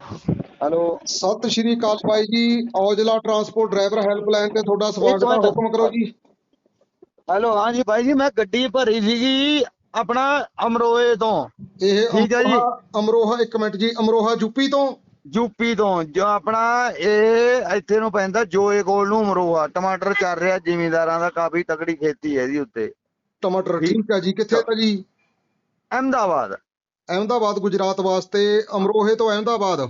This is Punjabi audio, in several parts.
ਹੈਲੋ। ਸਤਿ ਸ਼੍ਰੀ ਅਕਾਲ ਬਾਈ ਜੀ ਔਜਲਾ ਟਰਾਂਸਪੋਰਟ ਡਰਾਈਵਰ ਹੈਲਪਲਾਈਨ ਤੇ ਤੁਹਾਡਾ ਸਵਾਗਤ ਹੈ। ਹੁਕਮ ਕਰੋ ਜੀ। ਹੈਲੋ ਹਾਂਜੀ ਭਾਈ ਜੀ ਮੈਂ ਗੱਡੀ ਭਰੀ ਸੀਗੀ ਆਪਣਾ ਅਮਰੋਏ ਤੋਂ। ਇਹ ਠੀਕ ਹੈ ਜੀ। ਅਮਰੋਹਾ- ਇੱਕ ਮਿੰਟ ਜੀ ਅਮਰੋਹਾ ਯੂਪੀ ਤੋਂ? ਯੂਪੀ ਤੋਂ ਜੋ ਆਪਣਾ ਇਹ ਇੱਥੇ ਨੂੰ ਪੈਂਦਾ ਜੋਏ ਕੋਲ ਨੂੰ ਅਮਰੋਹਾ। ਟਮਾਟਰ ਚੱਲ ਰਿਹਾ ਜ਼ਿਮੀਂਦਾਰਾਂ ਦਾ ਕਾਫੀ ਤਕੜੀ ਖੇਤੀ ਹੈ ਇਹਦੀ ਉੱਤੇ। ਟਮਾਟਰ। ਠੀਕ। ਹੈ ਜੀ ਕਿੱਥੇ ਤਾਂ ਜੀ ਅਹਿਮਦਾਬਾਦ। ਅਹਿਮਦਾਬਾਦ ਗੁਜਰਾਤ ਵਾਸਤੇ ਅਮਰੋਹੇ ਤੋਂ ਅਹਿਮਦਾਬਾਦ।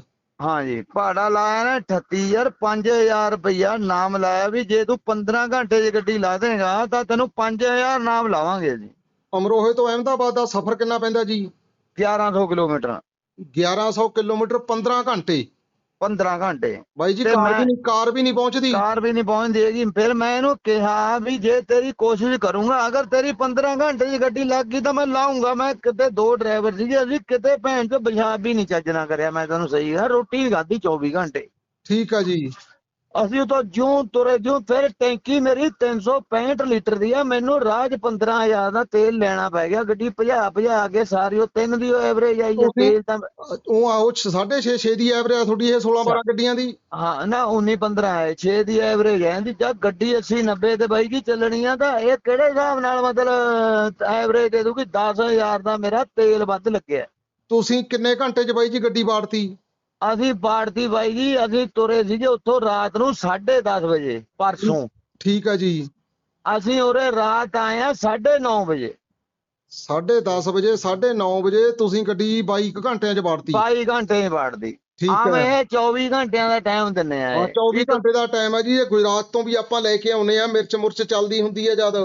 ਹਾਂਜੀ ਭਾੜਾ ਲਾਇਆ ਨਾ 38000 5000 ਰੁਪਇਆ ਨਾਮ ਲਾਇਆ ਵੀ ਜੇ ਤੂੰ 15 ਘੰਟੇ ਦੀ ਗੱਡੀ ਲਾ ਦੇਗਾ ਤਾਂ ਤੈਨੂੰ 5000 ਨਾਮ ਲਾਵਾਂਗੇ ਜੀ ਅਮਰੋਹੇ ਤੋਂ ਅਹਿਮਦਾਬਾਦ ਦਾ ਸਫ਼ਰ ਕਿੰਨਾ ਪੈਂਦਾ ਜੀ? 1100 ਕਿਲੋਮੀਟਰ। 1100 ਕਿਲੋਮੀਟਰ 15 ਘੰਟੇ। 15 ਘੰਟੇ। ਬਾਈ ਜੀ ਤੇ ਕਾਰ ਮੈਂ- ਵੀ ਨਹੀਂ ਕਾਰ ਵੀ ਨਹੀਂ ਪਹੁੰਚਦੀ। ਕਾਰ ਵੀ ਨਹੀਂ ਪਹੁੰਚਦੀ ਹੈਗੀ। ਫਿਰ ਮੈਂ ਇਹਨੂੰ ਕਿਹਾ ਵੀ ਜੇ ਤੇਰੀ ਕੋਸ਼ਿਸ਼ ਕਰੂੰਗਾ ਅਗਰ ਤੇਰੀ 15 ਘੰਟੇ ਦੀ ਗੱਡੀ ਲੱਗ ਗਈ ਤਾਂ ਮੈਂ ਲਾਉਂਗਾ ਮੈਂ ਕਿਤੇ ਦੋ ਡਰਾਈਵਰ ਸੀਗੇ ਅਸੀਂ ਕਿਤੇ ਭੈਣ ਚੋ ਪਿਸ਼ਾਬ ਵੀ ਨਹੀਂ ਚੱਜਣਾ ਕਰਿਆ। ਮੈਂ ਤੁਹਾਨੂੰ ਸਹੀ ਆ ਰੋਟੀ ਵੀ ਖਾਧੀ 24 ਘੰਟੇ। ਠੀਕ ਹੈ ਜੀ। ਅਸੀਂ ਉਤੋਂ ਜਿਉਂ ਤੁਰੇ ਜਿਉਂ ਫਿਰ ਟੈਂਕੀ ਮੇਰੀ 365 ਲੀਟਰ ਦੀ ਆ ਮੈਨੂੰ ਰਾਜ 15000 ਦਾ ਤੇਲ ਲੈਣਾ ਪੈ ਗਿਆ ਗੱਡੀ ਭਜਾ ਭਜਾ ਕੇ ਸਾਰੀ ਉਹ ਤਿੰਨ ਦੀ ਐਵਰੇਜ ਆਈ ਆ ਤੁਸੀਂ- ਤੇਲ ਤਾਂ ਉਹ ਆਓ 6.5 6 ਦੀ ਐਵਰੇਜ ਤੁਹਾਡੀ ਇਹ 16 12 ਗੱਡੀਆਂ ਦੀ? ਹਾਂ ਨਾ 19 15 ਹੈ 6 ਦੀ ਐਵਰੇਜ ਹੈ ਇਹਦੀ ਜਦ ਗੱਡੀ 80 90 ਤੇ ਬਾਈ ਜੀ ਚੱਲਣੀ ਆ ਤਾਂ ਇਹ ਕਿਹੜੇ ਹਿਸਾਬ ਨਾਲ ਮਤਲਬ ਐਵਰੇਜ ਦੇ ਦੂਗੀ 10000 ਦਾ ਮੇਰਾ ਤੇਲ ਵੱਧ ਲੱਗਿਆ। ਤੁਸੀਂ ਕਿੰਨੇ ਘੰਟੇ 'ਚ ਬਾਈ ਜੀ ਗੱਡੀ ਬਾੜਤੀ ਅਸੀਂ ਬਾੜਤੀ ਬਾਈ ਜੀ ਅਸੀਂ ਤੁਰੇ ਸੀਗੇ ਉੱਥੋਂ ਰਾਤ ਨੂੰ 10:30 ਵਜੇ ਪਰਸੋਂ। ਠੀਕ ਹੈ ਜੀ। ਅਸੀਂ ਉਰੇ ਰਾਤ ਆਏ ਆ 9:30 ਵਜੇ। 10:30 ਵਜੇ 9:30 ਵਜੇ ਤੁਸੀਂ ਗੱਡੀ 22 ਕੁ ਘੰਟਿਆਂ 'ਚ ਬਾੜਤੀ 22 ਘੰਟੇ ਹੀ ਬਾੜਦੀ ਠੀਕ ਆਵੇਂ ਹੈ ਇਹ 24 ਘੰਟਿਆਂ ਦਾ ਟਾਈਮ ਦਿੰਨੇ ਆ ਹਾਂ ਇਹ। 24 ਘੰਟੇ ਦਾ ਟਾਈਮ ਹੈ ਜੀ ਇਹ ਗੁਜਰਾਤ ਤੋਂ ਵੀ ਆਪਾਂ ਲੈ ਕੇ ਆਉਨੇ ਆ ਮਿਰਚ ਮੁਰਚ ਚੱਲਦੀ ਹੁੰਦੀ ਹੈ ਜਦ।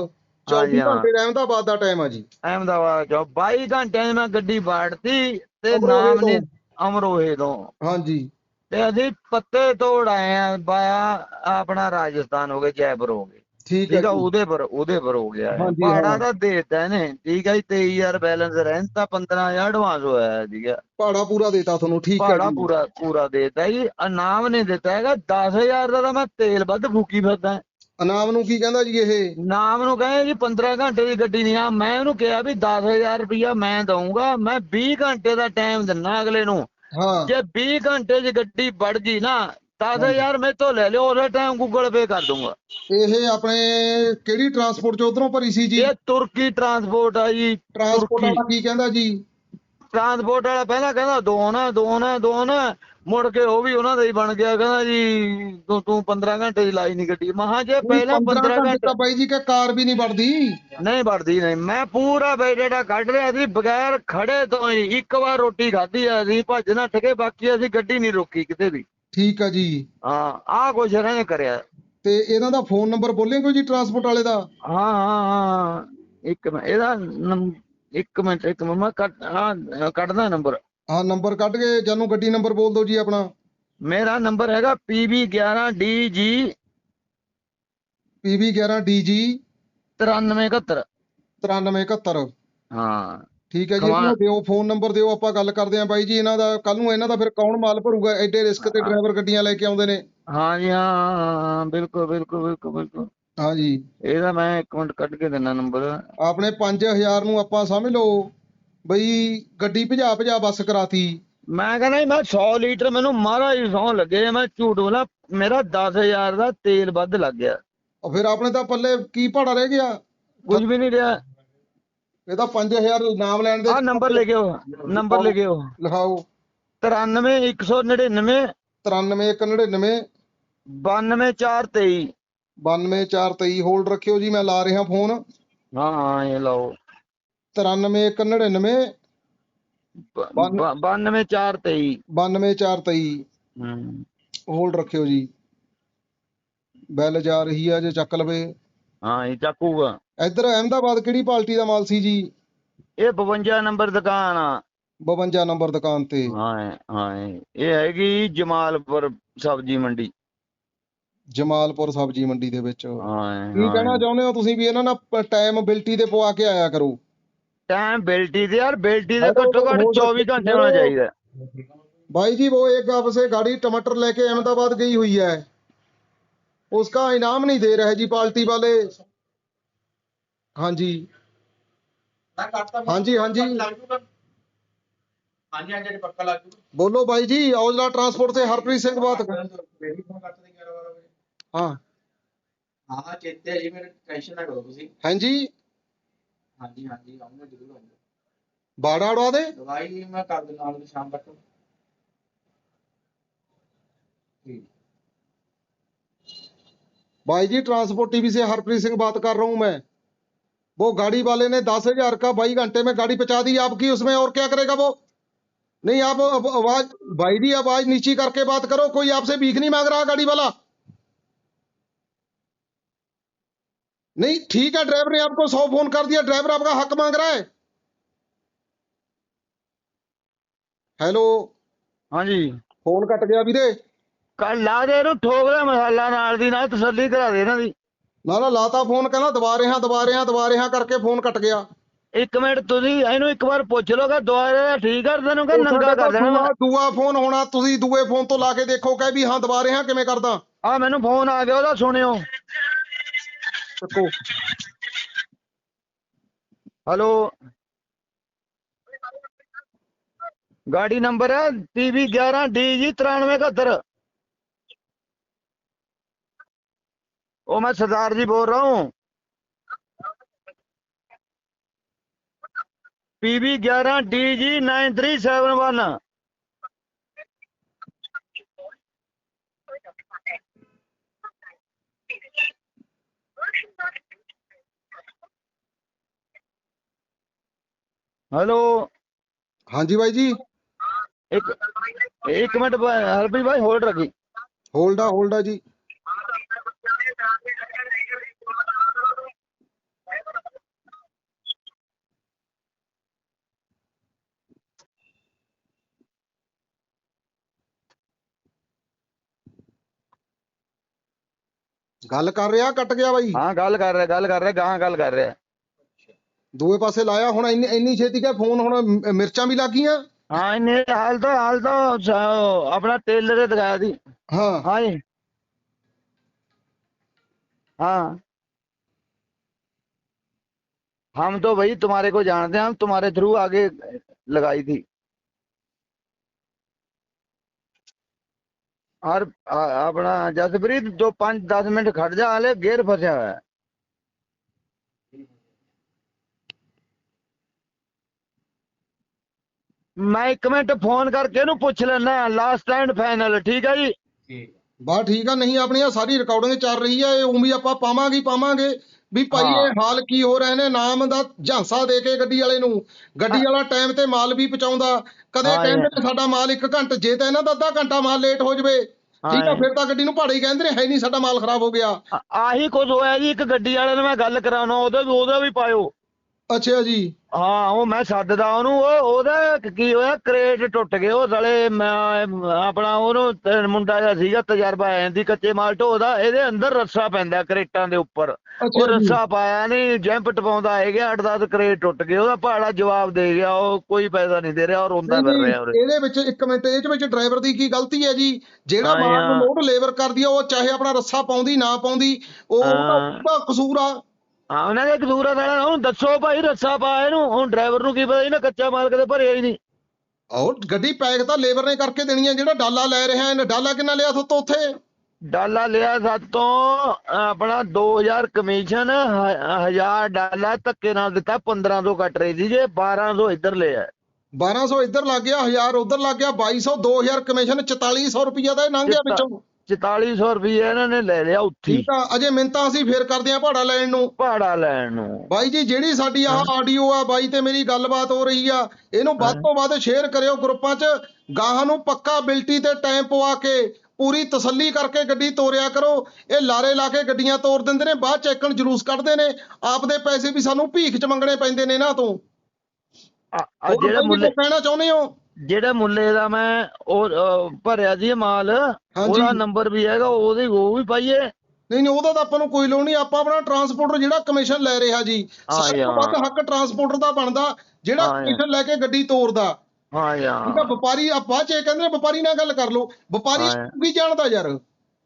24 ਹਾਂਜੀ, ਹਾਂ। ਘੰਟੇ ਦਾ ਅਹਿਮਦਾਬਾਦ ਦਾ ਟਾਈਮ ਹੈ ਜੀ। ਅਹਿਮਦਾਬਾਦ ਚੋਂ 22 ਘੰਟਿਆਂ 'ਚ ਮੈਂ ਗੱਡੀ ਬਾੜਤੀ ਤੇ ਅਮਰੋਹੇ ਨਾਮ ਤੋਂ। ਨਹੀਂ ਅਮਰੋਹੇ ਤੋਂ। ਹਾਂਜੀ। ਤੇ ਅਸੀਂ ਪੱਤੇ ਤੋੜ ਆਏ ਆ ਬਾਇਆ ਆਪਣਾ ਰਾਜਸਥਾਨ ਹੋ ਗਏ ਜੈਪੁਰ ਹੋ ਗਏ। ਠੀਕ ਹੈ ਠੀਕ ਆ ਜੀ। ਉਹਦੇ ਪਰ ਉਹਦੇ ਪਰ ਹੋ ਗਿਆ। ਹਾਂਜੀ, ਪਹਾੜਾ ਹਾਂ। ਤਾਂ ਦੇਤਾ ਇਹਨੇ। ਠੀਕ ਹੈ ਜੀ 23000 ਬੈਲੈਂਸ ਰਹਿੰਦਾ 15000 ਐਡਵਾਂਸ ਹੋਇਆ ਹੈ ਠੀਕ ਹੈ ਭਾੜਾ ਪੂਰਾ ਦੇਤਾ ਤੁਹਾਨੂੰ ਠੀਕ ਹੈ ਜੀ। ਪੂਰਾ ਪੂਰਾ ਦੇਤਾ ਜੀ। ਇਨਾਮ ਨੇ ਦਿੱਤਾ ਹੈਗਾ 10000 ਦਾ ਤਾਂ ਮੈਂ ਤੇਲ ਵੱਧ ਫੂਕੀ ਫਿਰਦਾ। ਇਨਾਮ ਨੂੰ ਕੀ ਕਹਿੰਦਾ ਜੀ ਇਹ? ਨਾਮ ਨੂੰ ਕਹੇ ਜੀ 15 ਘੰਟੇ ਦੀ ਗੱਡੀ ਨਹੀਂ ਆ। ਮੈਂ ਉਹਨੂੰ ਕਿਹਾ ਵੀ 10000 ਰੁਪਇਆ ਮੈਂ ਦਊਂਗਾ। ਮੈਂ 20 ਘੰਟੇ ਦਾ ਟਾਈਮ ਦਿੰਨਾ ਅਗਲੇ ਨੂੰ। ਹਾਂ। ਜੇ 20 ਘੰਟੇ ਦੀ ਗੱਡੀ ਵੜ ਗਈ ਨਾ 10000 ਮੈਂ ਤੋਂ ਲੈ ਲਿਓ ਉਸੇ ਟਾਈਮ ਗੂਗਲ ਪੇ ਕਰ ਦੂੰਗਾ ਇਹ ਆਪਣੇ ਕਿਹੜੀ ਟਰਾਂਸਪੋਰਟ 'ਚ ਉਧਰੋਂ ਭਰੀ ਸੀ ਜੀ? ਇਹ ਤੁਰਕੀ ਟਰਾਂਸਪੋਰਟ ਆ ਜੀ। ਟਰਾਂਸਪੋਰਟ ਵਾਲਾ ਕੀ ਕਹਿੰਦਾ ਜੀ? ਟਰਾਂਸਪੋਰਟ ਵਾਲਾ ਪਹਿਲਾਂ ਕਹਿੰਦਾ ਦੋ ਨਾ ਦੋ ਨਾ ਦੋ ਨਾ। ਮੁੜ ਕੇ ਉਹ ਵੀ ਉਹਨਾਂ ਦਾ ਹੀ ਬਣ ਗਿਆ ਕਹਿੰਦਾ ਜੀ ਤੂੰ ਤੂੰ 15 ਘੰਟੇ ਦੀ ਲਾਈ ਨਹੀਂ ਗੱਡੀ। ਮਹਾ ਜੇ ਪਹਿਲਾਂ 15 ਘੰਟੇ ਤਾਂ ਬਾਈ ਜੀ ਕਿ ਕਾਰ ਵੀ ਨਹੀਂ ਵੜਦੀ? ਨਹੀਂ ਵੜਦੀ ਨਹੀਂ। ਮੈਂ ਪੂਰਾ ਬੈਠਾ ਕੱਢ ਰਿਹਾ ਸੀ ਬਗੈਰ ਖੜੇ ਤੋਂ ਹੀ ਇੱਕ ਵਾਰ ਰੋਟੀ ਖਾਧੀ ਆ ਅਸੀਂ ਭੱਜ ਨੱਠ ਕੇ ਬਾਕੀ ਅਸੀਂ ਗੱਡੀ ਨਹੀਂ ਰੋਕੀ ਕਿਤੇ ਵੀ। ਠੀਕ ਆ ਜੀ। ਹਾਂ ਆਹ ਕੁਛ ਇਹਨਾਂ ਨੇ ਕਰਿਆ। ਤੇ ਇਹਨਾਂ ਦਾ ਫੋਨ ਨੰਬਰ ਬੋਲੇਂਗੇ ਜੀ ਟਰਾਂਸਪੋਰਟ ਵਾਲੇ ਦਾ? ਹਾਂ ਹਾਂ ਹਾਂ। ਇੱਕ ਮਿੰਟ ਇਹਦਾ ਇੱਕ ਮਿੰਟ ਇੱਕ ਮਿੰਟ ਮੈਂ ਕੱਢ ਹਾਂ ਕੱਢਦਾ ਨੰਬਰ। ਹਾਂ ਨੰਬਰ ਕੱਢ ਕੇ ਜਾਨੂੰ ਗੱਡੀ ਨੰਬਰ ਬੋਲ ਦਿਓ ਜੀ ਆਪਣਾ। ਮੇਰਾ ਨੰਬਰ ਹੈਗਾ PB11DG PB 11 DG 9371 9371 ਹਾਂ। ਠੀਕ ਹੈ ਜੀ। ਇਹਨੂੰ ਦਿਓ ਫੋਨ ਨੰਬਰ ਦਿਓ ਆਪਾਂ ਗੱਲ ਕਰਦੇ ਆਂ ਬਾਈ ਜੀ ਇਹਨਾਂ ਦਾ ਕੱਲ ਨੂੰ ਇਹਨਾਂ ਦਾ ਫਿਰ ਕੌਣ ਮਾਲ ਭਰੂਗਾ ਐਡੇ ਰਿਸਕ ਤੇ ਡਰਾਈਵਰ ਗੱਡੀਆਂ ਲੈ ਕੇ ਆਉਂਦੇ ਨੇ। ਹਾਂ ਜੀ ਹਾਂ, ਬਿਲਕੁਲ ਬਿਲਕੁਲ ਬਿਲਕੁਲ ਬਿਲਕੁਲ। ਹਾਂ ਜੀ। ਇਹਦਾ ਮੈਂ ਇੱਕ ਮਿੰਟ ਕੱਢ ਕੇ ਦਿੰਦਾ ਨੰਬਰ। ਆਪਣੇ 5000 ਨੂੰ ਆਪਾਂ ਸਮਝ ਲਓ। ਬਈ ਗੱਡੀ ਭਜਾ ਭਜਾ ਬੱਸ ਕਰਾਤੀ। ਮੈਂ ਕਹਿੰਦਾ ਜੀ, ਮੈਂ 100 ਲੀਟਰ ਮੈਨੂੰ ਮਹਾਰਾਜ ਹੀ ਸੌਂ ਲੱਗੇ ਮੈਂ ਝੂਠ ਬੋਲਾਂ ਮੇਰਾ 10000 ਦਾ ਤੇਲ ਵੱਧ ਲੱਗ ਗਿਆ। ਉਹ ਫਿਰ ਆਪਣੇ ਤਾਂ ਪੱਲੇ ਕੀ ਭਾੜਾ ਰਹਿ ਗਿਆ? ਕੁਝ ਵੀ ਨਹੀਂ ਰਿਹਾ। ਇਹ ਤਾਂ 5000 ਨਾਮ ਲੈਣ ਦੇ ਆਹ ਨੰਬਰ ਲਿਖਿਓ ਨੰਬਰ ਲਿਖਿਓ। ਲਿਖਾਓ 93199 93199 92423 92423 ਹੋਲਡ ਰੱਖਿਓ ਜੀ ਮੈਂ ਲਾ ਰਿਹਾ ਫੋਨ ਹਾਂ ਹਾਂ ਇਹ ਲਓ। 93199 ਬੰਨ- 92423 92423 ਹੂੰ। ਹੋਲਡ ਰੱਖਿਓ ਜੀ। ਬੈਲ ਜਾ ਰਹੀ ਆ ਜੇ ਚੱਕ ਲਵੇ। ਹਾਂ ਇਹ ਚੱਕੂਗਾ। ਇੱਧਰ ਅਹਿਮਦਾਬਾਦ ਕਿਹੜੀ ਪਾਰਟੀ ਦਾ ਮਾਲ ਸੀ ਜੀ? ਇਹ 52 ਨੰਬਰ ਦੁਕਾਨ ਆ। 52 ਨੰਬਰ ਦੁਕਾਨ ਤੇ। ਹਾਂ ਹਾਂ ਇਹ ਹੈਗੀ ਜਮਾਲਪੁਰ ਸਬਜ਼ੀ ਮੰਡੀ। ਜਮਾਲਪੁਰ ਸਬਜ਼ੀ ਮੰਡੀ ਦੇ ਵਿੱਚ। ਹਾਂ ਕੀ ਕਹਿਣਾ ਚਾਹੁੰਦੇ ਹੋ ਤੁਸੀਂ ਵੀ ਇਹਨਾਂ ਨਾਲ ਟਾਈਮ ਬਿਲਟੀ ਤੇ ਪਵਾ ਕੇ ਆਇਆ ਕਰੋ। ਟਾਈਮ ਬੇਲਟੀ ਦੇ ਯਾਰ ਬੇਲਟੀ ਦੇ ਹੈਲੋ, ਘੱਟੋ ਘੱਟ ਹੋਰ 24 ਘੰਟੇ ਹੋਣਾ ਹੈਲੋ। ਚਾਹੀਦਾ भाई जी वो एक आपसे गाड़ी टमाटर लेके अहमदाबाद गई हुई है उसका इनाम नहीं दे रहे जी पार्टी वाले हाँ जी हाँ जी हाँ जी हाँ जी हाँ जी पक्का लग जू बोलो भाई जी औजला ट्रांसपोर्ट से हरप्रीत सिंह बात कर मेरी फोन करते थे 11 12 बजे हाँ हाँ चेते है जी मेरे टेंशन ना करो तुसी हैं जी हाँ जी आऊँगा ज़रूर आऊँगा बाड़ा उड़ा दे दवाई मैं कर दूँगा आज शाम तक भाई जी ट्रांसपोर्ट टीवी से हरप्रीत सिंह बात कर रहा हूँ मैं वो गाड़ी वाले ने दस हज़ार का बाई घंटे में गाड़ी पहुँचा दी आपकी उसमें और क्या करेगा वो नहीं आप आवाज़ भाई जी आवाज़ नीची करके बात करो कोई आपसे भीख नहीं मांग रहा गाड़ी वाला नहीं ठीक है ड्राइवर ने आपको सौ फोन कर दिया ड्राइवर आपका हक मांग रहा है हेलो ਹਾਂ ਜੀ फोन कट गया ਵੀਰੇ ਕੱਲ ਲਾ ਦੇ ਇਹਨੂੰ ਠੋਕ ਦੇ ਮਸਾਲਾ ਨਾਲ ਦੀ ਨਾਲ ਤਸੱਲੀ ਕਰਾ ਦੇ ਇਹਨਾਂ ਦੀ ਨਾ ਨਾ ਲਾਤਾ ਫੋਨ ਕਹਿੰਦਾ ਦਬਾ ਰਿਹਾ ਦਬਾ ਰਿਹਾ ਦਬਾ ਰਿਹਾ ਕਰਕੇ ਫੋਨ ਕੱਟ ਗਿਆ ਇੱਕ ਮਿੰਟ ਤੁਸੀਂ ਇਹਨੂੰ ਇੱਕ ਵਾਰ ਪੁੱਛ ਲੋਗਾ ਦੁਆਰੇ ਦਾ ਠੀਕ ਕਰ ਦੇਣੂ ਕਿ ਨੰਗਾ ਕਰ ਦੇਣਾ ਦੂਆ ਦੂਆ ਫੋਨ ਹੋਣਾ ਤੁਸੀਂ ਦੂਏ ਫੋਨ ਤੋਂ ਲਾ ਕੇ ਦੇਖੋ ਕਹੇ ਵੀ ਹਾਂ ਦਬਾ ਰਿਹਾ ਕਿਵੇਂ ਕਰਦਾ ਆ ਮੈਨੂੰ ਫੋਨ ਆ ਗਿਆ ਉਹਦਾ ਸੁਣਿਓ सको? हेलो? गाड़ी नंबर है, टीवी ग्यारह डी जी तिरानवे इकहत्तर ओ, मैं सरदार जी बोल रहा हूँ। पीवी ग्यारह D G nine three seven one. Hello. ਹਾਂਜੀ ਬਾਈ ਜੀ। ਇੱਕ ਇੱਕ ਮਿੰਟ ਬ- ਹਰਪ੍ਰੀਤ ਭਾਈ ਹੋਲਡ ਰੱਖੀ। ਹੋਲਡਾ ਹੋਲਡਾ ਜੀ। ਗੱਲ ਕਰ ਰਿਹਾ ਕੱਟ ਗਿਆ ਬਾਈ हाँ गल कर रहे गल कर रहे कहाँ गल कर रहे ਦੂਏ ਪਾਸੇ ਲਾਇਆ ਹੁਣ ਇੰਨੀ ਇੰਨੀ ਛੇਤੀ ਕਿ ਫੋਨ ਹੁਣ ਮ- ਮਿਰਚਾਂ ਵੀ ਲੱਗ ਗਈਆਂ हाँ इन्हें हाल तो हाल तो स- अपना टेलर ने दिखाया थी ਹਾਂ हाँ जी हाँ हम तो भाई तुम्हारे को जानते हैं हम तुम्हारे थ्रू आगे लगाई थी ਔਰ ਆਪਣਾ ਜਸਪ੍ਰੀਤ ਦੋ ਪੰਜ 10 ਮਿੰਟ ਖੜ ਜਾ, ਹਲੇ ਗੇਰ ਫਸਿਆ ਹੋਇਆ ਮੈਂ ਇੱਕ ਮਿੰਟ ਫੋਨ ਕਰਕੇ ਇਹਨੂੰ ਪੁੱਛ ਲੈਣਾ ਲਾਸਟ ਐਂਡ ਫਾਈਨਲ ਠੀਕ ਹੈ ਜੀ? ਬਾ ਠੀਕ ਆ, ਨਹੀਂ ਆਪਣੀ ਆ ਸਾਰੀ ਰਿਕਾਰਡਿੰਗ ਚੱਲ ਰਹੀ ਆ ਇਹ ਉਂ ਵੀ ਆਪਾਂ ਪਾਵਾਂਗੇ ਪਾਵਾਂਗੇ। ਵੀ ਭਾਈ। ਇਹ ਹਾਲ ਕੀ ਹੋ ਰਹੇ ਨੇ ਨਾਮ ਦਾ ਝਾਂਸਾ ਦੇ ਕੇ ਗੱਡੀ ਵਾਲੇ ਨੂੰ ਗੱਡੀ ਵਾਲਾ ਟਾਈਮ ਤੇ ਮਾਲ ਵੀ ਪਹੁੰਚਾਉਂਦਾ ਕਦੇ ਕਹਿੰਦੇ। ਨੇ ਸਾਡਾ ਮਾਲ 1 ਘੰਟੇ ਜੇ ਤਾਂ ਇਹਨਾਂ ਦਾ ਅੱਧਾ ਘੰਟਾ ਮਾਲ ਲੇਟ ਹੋ ਜਵੇ ਠੀਕ ਆ। ਫਿਰ ਤਾਂ ਗੱਡੀ ਨੂੰ ਭਾੜੇ ਕਹਿੰਦੇ ਨੇ ਹੈ ਨਹੀਂ ਸਾਡਾ ਮਾਲ ਖਰਾਬ ਹੋ ਗਿਆ ਆਹੀ ਕੁਝ ਹੋਇਆ ਜੀ ਇੱਕ ਗੱਡੀ ਵਾਲੇ ਨਾਲ ਮੈਂ ਗੱਲ ਕਰਾਉਣਾ ਉਹਦਾ ਵੀ ਉਹਦਾ ਵੀ ਪਾਇਓ ਅੱਛਾ ਜੀ। ਹਾਂ ਉਹ ਮੈਂ ਸੱਦਦਾ ਉਹਨੂੰ ਉਹ ਉਹਦਾ ਕੀ ਹੋਇਆ ਕਰੇਟ ਟੁੱਟ ਗਏ ਉਹ ਸਾਲੇ ਮੈਂ ਆਪਣਾ ਉਹਨੂੰ ਤੇ ਮੁੰਡਾ ਜਿਹਾ ਸੀਗਾ ਤਜਰਬਾ ਐ ਦੀ ਕੱਚੇ ਮਾਲ ਢੋਦਾ ਇਹਦੇ ਅੰਦਰ ਰੱਸਾ ਪੈਂਦਾ ਕਰੇਟਾਂ ਦੇ ਉੱਪਰ। ਉਹ ਅੱਛਾ ਜੀ। ਰੱਸਾ ਪਾਇਆ ਨਹੀਂ ਜੈਂਪ ਟਪਾਉਂਦਾ ਹੈਗਾ 8-10 ਕਰੇਟ ਟੁੱਟ ਗਏ ਉਹਦਾ ਭਾੜਾ ਜਵਾਬ ਦੇ ਗਿਆ ਉਹ ਕੋਈ ਪੈਸਾ ਨਹੀਂ ਦੇ ਰਿਹਾ ਉਹ ਰੋਂਦਾ ਨਹੀਂ, ਫਿਰ ਰਿਹਾ ਉਰੇ। ਇਹਦੇ ਵਿੱਚ ਇੱਕ ਮਿੰਟ ਇਹਦੇ ਵਿੱਚ ਡਰਾਈਵਰ ਦੀ ਕੀ ਗਲਤੀ ਹੈ ਜੀ? ਜਿਹੜਾ ਹਾਂ ਮਾਲ ਨੂੰ ਯਾਰ। ਲੋਡ ਲੇਬਰ ਕਰਦੀ ਆ ਉਹ ਚਾਹੇ ਆਪਣਾ ਰੱਸਾ ਪਾਉਂਦੀ ਨਾ ਪਾਉਂਦੀ ਉਹ ਉਹਦਾ ਹਾਂ। ਉਹਦਾ ਕਸੂਰ ਆ। ਹਾਂ ਉਹਨਾਂ ਦੇ ਕਸੂਰ ਆ ਸਾਲਾ ਉਹਨੂੰ ਦੱਸੋ ਭਾਈ ਰੱਸਾ ਪਾ ਇਹਨੂੰ ਹੁਣ ਡਰਾਈਵਰ ਨੂੰ ਕੀ ਪਤਾ ਇਹਨੇ ਕੱਚਾ ਮਾਲ ਕਦੇ ਭਰਿਆ ਹੀ ਨਹੀਂ। ਉਹ ਗੱਡੀ ਪੈਕ ਤਾਂ ਲੇਬਰ ਨੇ ਕਰਕੇ ਦੇਣੀ ਹੈ ਜਿਹੜਾ ਡਾਲਾ ਲੈ ਰਿਹਾ ਹੈ ਡਾਲਾ ਕਿੰਨਾ ਲਿਆ ਤੁਹਾਤੋਂ ਉੱਥੇ? ਡਾਲਾ ਲਿਆ ਸਾਤੋਂ ਆਪਣਾ 2000 ਕਮਿਸ਼ਨ 1000 ਡਾਲਾ ਧੱਕੇ ਨਾਲ ਦਿੱਤਾ 1500 ਕੱਟ ਰਹੀ ਸੀ ਜੇ 1200 ਇੱਧਰ ਲਿਆ। 1200 ਇੱਧਰ ਲੱਗ ਗਿਆ 1000 ਉੱਧਰ ਲੱਗ ਗਿਆ 2200 2000 ਕਮਿਸ਼ਨ 4400 ਰੁਪਈਆ ਦਾ ਇਹ ਲੰਘ ਗਿਆ ਵਿੱਚੋਂ। 4400 ਰੁਪਏ ਇਹਨਾਂ ਨੇ ਲੈ ਲਿਆ ਉੱਥੀ ਠੀਕ ਆ ਅਜੇ ਮਿੰਤਾਂ ਅਸੀਂ ਫੇਰ ਕਰਦੇ ਆ ਭਾੜਾ ਲੈਣ ਨੂੰ। ਭਾੜਾ ਲੈਣ ਨੂੰ। ਬਾਈ ਜੀ ਜਿਹੜੀ ਸਾਡੀ ਆਹ ਆਡੀਓ ਆ ਬਾਈ ਤੇ ਮੇਰੀ ਗੱਲਬਾਤ ਹੋ ਰਹੀ ਆ ਇਹਨੂੰ ਵੱਧ ਤੋਂ ਵੱਧ ਸ਼ੇਅਰ ਕਰਿਓ ਗਰੁੱਪਾਂ 'ਚ। ਗਾਹਾਂ ਨੂੰ ਪੱਕਾ ਬਿਲਟੀ ਤੇ ਟਾਈਮ ਪਵਾ ਕੇ ਪੂਰੀ ਤਸੱਲੀ ਕਰਕੇ ਗੱਡੀ ਤੋਰਿਆ ਕਰੋ। ਇਹ ਲਾਰੇ ਲਾ ਕੇ ਗੱਡੀਆਂ ਤੋਰ ਦਿੰਦੇ ਨੇ ਬਾਅਦ ਚ ਇੱਕਣ ਜਲੂਸ ਕੱਢਦੇ ਨੇ। ਆਪਦੇ ਪੈਸੇ ਵੀ ਸਾਨੂੰ ਭੀਖ ਚ ਮੰਗਣੇ ਪੈਂਦੇ ਨੇ ਇਹਨਾਂ ਤੋਂ। ਆ- ਜਿਹੜੇ ਮੁੱਲੇ ਕਹਿਣਾ ਚਾਹੁੰਦੇ ਹੋ? ਜਿਹੜੇ ਮੁੱਲੇ ਦਾ ਮੈਂ ਉਹ ਭਰਿਆ ਇਹ ਮਾਲ ਉਹਦਾ ਨੰਬਰ ਵੀ ਹੈਗਾ ਉਹਦੀ ਉਹ ਵੀ ਪਾਈਏ। ਨਹੀਂ ਨਹੀਂ ਉਹਦਾ ਤਾਂ ਆਪਾਂ ਨੂੰ ਕੋਈ ਲੋੜ ਨਹੀਂ ਆਪਾਂ ਆਪਣਾ ਟਰਾਂਸਪੋਰਟਰ ਜਿਹੜਾ ਕਮਿਸ਼ਨ ਲੈ ਰਿਹਾ ਜੀ। ਯਾਰ। ਵੱਧ ਹੱਕ ਟਰਾਂਸਪੋਰਟਰ ਦਾ ਬਣਦਾ ਜਿਹੜਾ ਯਾਰ। ਕਮਿਸ਼ਨ ਲੈ ਕੇ ਗੱਡੀ ਤੋਰਦਾ। ਹਾਂ ਠੀਕ ਆ ਯਾਰ ਵਪਾਰੀ ਆਪਾਂ ਚ ਇਹ ਕਹਿੰਦੇ ਵਪਾਰੀ ਨਾਲ ਗੱਲ ਕਰ ਲਓ। ਵਪਾਰੀ ਯਾਰ। ਕੀ ਜਾਣਦਾ ਯਾਰ।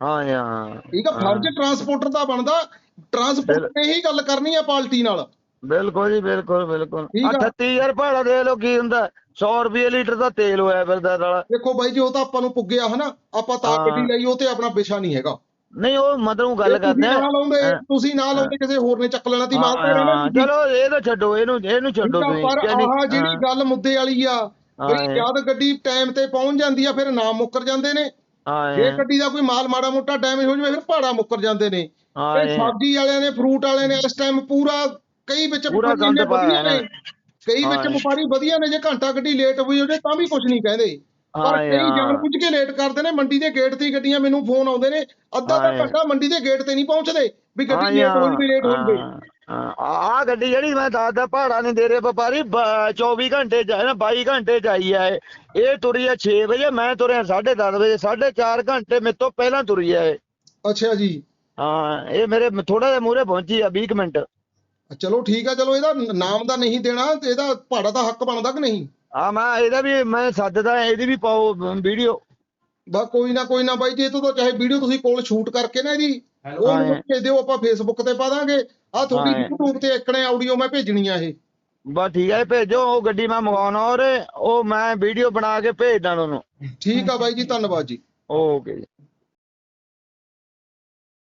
ਹਾਂ ਯਾਰ। ਠੀਕ ਆ ਫਰਜ਼ ਟਰਾਂਸਪੋਰਟਰ ਦਾ ਬਣਦਾ। ਟਰਾਂਸਪੋਰਟ ਤੇ ਹੀ ਗੱਲ ਕਰਨੀ ਆ ਪਾਰਟੀ ਨਾਲ। ਬਿਲਕੁਲ ਜੀ ਬਿਲਕੁਲ ਬਿਲਕੁਲ। ਠੀਕ ਆ। 38000 ਭਾੜਾ ਦੇ ਲੋ ਕੀ ਹੁੰਦਾ? 100 ਰੁਪਏ ਲੀਟਰ ਦਾ ਤੇਲ ਹੋਇਆ ਫਿਰਦਾ ਸਾਲਾ। ਦੇਖੋ ਬਾਈ ਜੀ ਉਹ ਤਾਂ ਆਪਾਂ ਨੂੰ ਪੁੱਗਿਆ ਹਨਾ? ਆਪਾਂ ਤਾਂ। ਗੱਡੀ ਲਈ ਉਹ ਤੇ ਆਪਣਾ ਵਿਸ਼ਾ ਨਹੀਂ ਹੈਗਾ। ਨਹੀਂ ਉਹ ਮਤਲਬ ਗੱਲ ਕਰਦੇ ਆ। ਨਾ। ਤੁਸੀਂ ਨਾ ਲਾਉਂਦੇ ਕਿਸੇ ਹੋਰ ਨੇ ਚੱਕ ਲੈਣਾ ਤੀ ਮਾਲ ਤੇ ਰਹਿਣਾ। ਚਲੋ ਇਹ ਤਾਂ ਛੱਡੋ ਇਹਨੂੰ ਇਹਨੂੰ ਛੱਡੋ ਤੁਸੀਂ ਪਰ ਆਹ ਜਿਹੜੀ ਗੱਲ ਮੁੱਦੇ ਵਾਲੀ ਆ ਵੀ ਜਦ ਗੱਡੀ ਟਾਈਮ ਤੇ ਪਹੁੰਚ ਜਾਂਦੀ ਆ ਫਿਰ ਨਾਮ ਮੁੱਕਰ ਜਾਂਦੇ ਨੇ। ਜੇ ਗੱਡੀ ਦਾ ਕੋਈ ਮਾਲ ਮਾੜਾ ਮੋਟਾ ਡੈਮੇਜ ਹੋ ਜਾਵੇ ਫਿਰ ਭਾੜਾ ਮੁੱਕਰ ਜਾਂਦੇ ਨੇ। ਹਾਂ ਤੇ ਇਹ- ਸਬਜ਼ੀ ਵਾਲਿਆਂ ਨੇ ਫਰੂਟ ਵਾਲਿਆਂ ਨੇ ਇਸ ਟਾਈਮ ਪੂਰਾ ਕਈ ਵਿੱਚ ਪੂਰਾ ਵਪਾਰੀ ਪਾਇਆ ਵਧੀਆ ਨੇ। ਕਈ ਵਿੱਚ ਹਾਂ। ਵਪਾਰੀ ਵਧੀਆ ਨੇ ਜੇ ਘੰਟਾ ਗੱਡੀ ਲੇਟ ਹੋਈ ਹੋਵੇ ਤਾਂ ਵੀ ਕੁਝ ਨਹੀਂ ਕਹਿੰਦੇ। ਪਰ ਹਾਂ ਕਈ। ਜਾਣ ਬੁੱਝ ਕੇ ਲੇਟ ਕਰਦੇ ਨੇ ਮੰਡੀ ਦੇ ਗੇਟ ਤੇ ਹੀ ਗੱਡੀਆਂ ਮੈਨੂੰ ਫੋਨ ਆਉਂਦੇ ਨੇ ਅੱਧਾ ਹਾਂ ਤਾਂ ਯਾਰ। ਘੰਟਾ ਮੰਡੀ ਦੇ ਗੇਟ ਤੇ ਨਹੀਂ ਪਹੁੰਚਦੇ ਵੀ ਹਾਂ ਗੱਡੀ ਲੇਟ ਹੋਈ ਵੀ। ਲੇਟ ਹੋਈ ਆ ਗੱਡੀ ਜਿਹੜੀ ਮੈਂ ਦੱਸਦਾ ਭਾੜਾ ਨਹੀਂ ਦੇ ਰਹੇ ਵਪਾਰੀ ਬ- 24 ਘੰਟੇ ਚ ਨਾ 22 ਘੰਟੇ ਚ ਆਈ ਆ ਇਹ। ਤੁਰੀ ਆ 6 ਵਜੇ ਮੈਂ ਤੁਰਿਆ 10:30 ਵਜੇ 4.5 ਘੰਟੇ ਮੇਰੇ ਤੋਂ ਪਹਿਲਾਂ ਤੁਰੀ ਆ ਅੱਛਾ ਜੀ। ਹਾਂ ਇਹ ਮੇਰੇ ਥੋੜਾ ਜਿਹਾ ਮੂਹਰੇ ਪਹੁੰਚੀ ਆ 20 ਕੁ ਮਿੰਟ। ਚਲੋ ਠੀਕ ਆ ਚਲੋ ਇਹਦਾ ਨਾਮ ਦਾ ਨਹੀਂ ਦੇਣਾ ਤੇ ਇਹਦਾ ਭਾੜਾ ਦਾ ਹੱਕ ਬਣਦਾ ਕਿ ਨਹੀਂ? ਆ ਮੈਂ ਇਹਦਾ ਵੀ ਮੈਂ ਸੱਦਦਾ ਇਹਦੀ ਵੀ ਪਾਓ ਵੀਡੀਓ। ਬਸ ਕੋਈ ਨਾ ਕੋਈ ਨਾ ਬਾਈ ਜੀ ਇਹ ਤੋਂ ਤਾਂ ਚਾਹੇ ਵੀਡੀਓ ਤੁਸੀਂ ਕੋਲ ਸ਼ੂਟ ਕਰਕੇ ਨਾ ਇਹਦੀ ਉਹ। ਮੈਨੂੰ ਭੇਜ ਦਿਓ ਆਪਾਂ ਫੇਸਬੁੱਕ ਤੇ ਪਾ ਦਾਂਗੇ। ਆ ਤੁਹਾਡੀ। YouTube ਤੇ ਇੱਕਣੇ ਆਡੀਓ ਮੈਂ ਭੇਜਣੀ ਆ ਇਹ। ਬਸ ਠੀਕ ਹੈ ਭੇਜੋ ਉਹ ਗੱਡੀ ਮੈਂ ਮੰਗਵਾਉਣਾ ਔਰ ਉਹ ਮੈਂ ਵੀਡੀਓ ਬਣਾ ਕੇ ਭੇਜਦਾ ਤੁਹਾਨੂੰ ਠੀਕ ਆ ਬਾਈ ਜੀ ਧੰਨਵਾਦ ਜੀ। ਓਕੇ ਜੀ।